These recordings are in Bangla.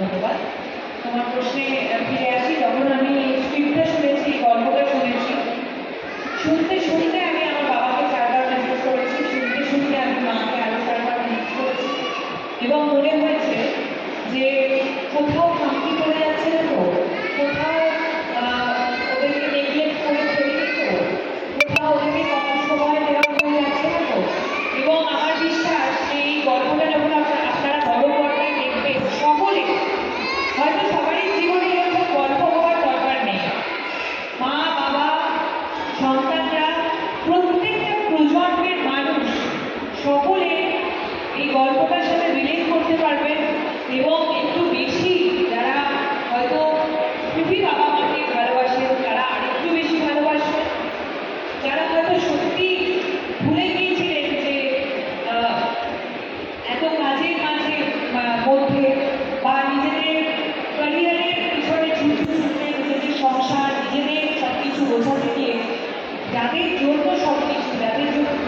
ধন্যবাদ। তোমার প্রশ্নে ফিরে আসি। যখন আমি স্ক্রিপ্টটা শুনেছি, গল্পটা শুনেছি, শুনতে শুনতে আমি আমার বাবাকে চারবার মেসেজ করেছি। শুনতে শুনতে আমি মাকে আরও চারবার মেসেজ করেছি। এবং মনে হয়েছে যে কোথাও খামতি পড়ে যাচ্ছে তো? বোঝাতে গিয়ে যাদের জন্য সব কিছু যাদের জন্য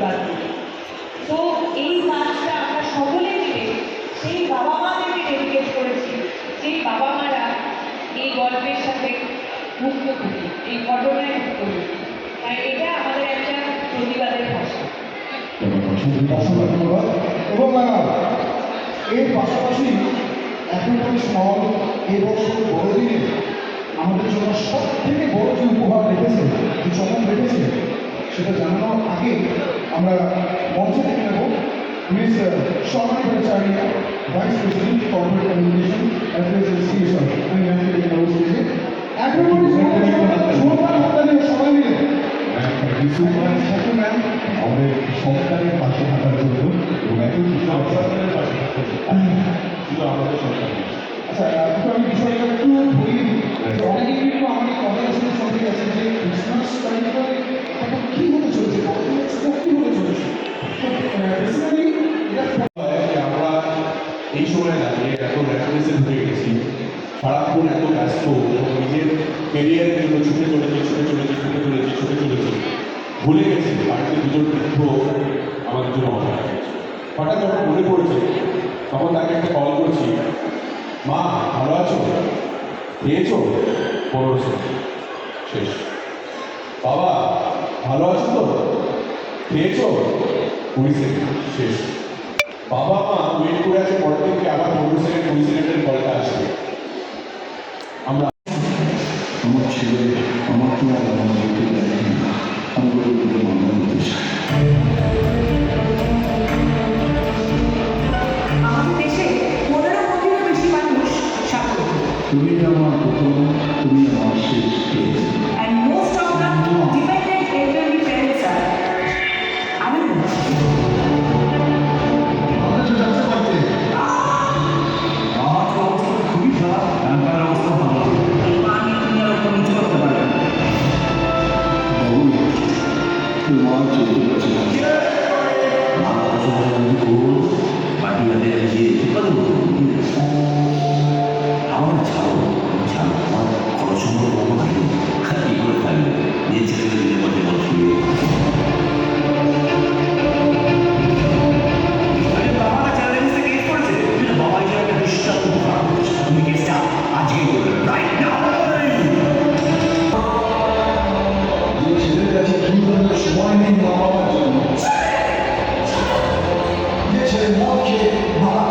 প্রতিবাদ তো এই কাজটা আমরা সকলে মিলে, সেই বাবা মাদেরকে ডেডিকেট করেছি। সেই বাবা মারা এই গল্পের সাথে করি এই ঘটনায় করি তাই এটা আমাদের একটা প্রতিবাদের ভাষা ধন্যবাদ এবং এর পাশাপাশি এখনকার সময় এবছর বড়দিনে আমাদের জন্য সব থেকে বড় যে উপহার রেখেছে, যে চমক রেখেছে, সেটা জানানোর আগে আমরা মঞ্চে থেকে নেব miss Swarna Bhattacharya vice president corporate communication association আমি ম্যামকে ডেকে নেব স্টেজে। একেবারে সবাই মিলে আমাদের সরকারের পাশে থাকার জন্য এবং একই সরকারের পাশে থাকার জন্য। শুধু আমাদের সরকার আচ্ছা আমি বিষয়টা একটু বলিয়ে দিই যে অনেকে কিন্তু আমাকে কনভারসেশন শুনতে গেছে যে এই সময় দাঁড়িয়ে এত র্যাপিডেসে ঢুকে গেছি, সারাক্ষণ এত ব্যস্ত, এবং নিজের কেরিয়ারের জন্য ছুটে চলেছি ছুটে চলেছি ছুটে চলেছি ছুটে চলেছি। ভুলে গেছি, বাড়িতে দুজন বৃদ্ধ আমাদের জন্য করছে হঠাৎ যখন মনে পড়েছে, তখন তাকে একটা কল করছি, মা, ভালো আছো? খেয়েছো? পনেরোশো শেষ। বাবা, ভালো আছো তো? খেয়েছো? কুড়ি সেকেন্ড, শেষ। বাবা মা ওয়েট করে আছে পরের দিনকে আবার পনেরো সেকেন্ড কুড়ি সেকেন্ডের কলটা আসবে? আমরা আমার ছেলে আমার তো আর আমার আমি বলে বলতে মামলা বাটি হাতে গিয়ে কত আমার porque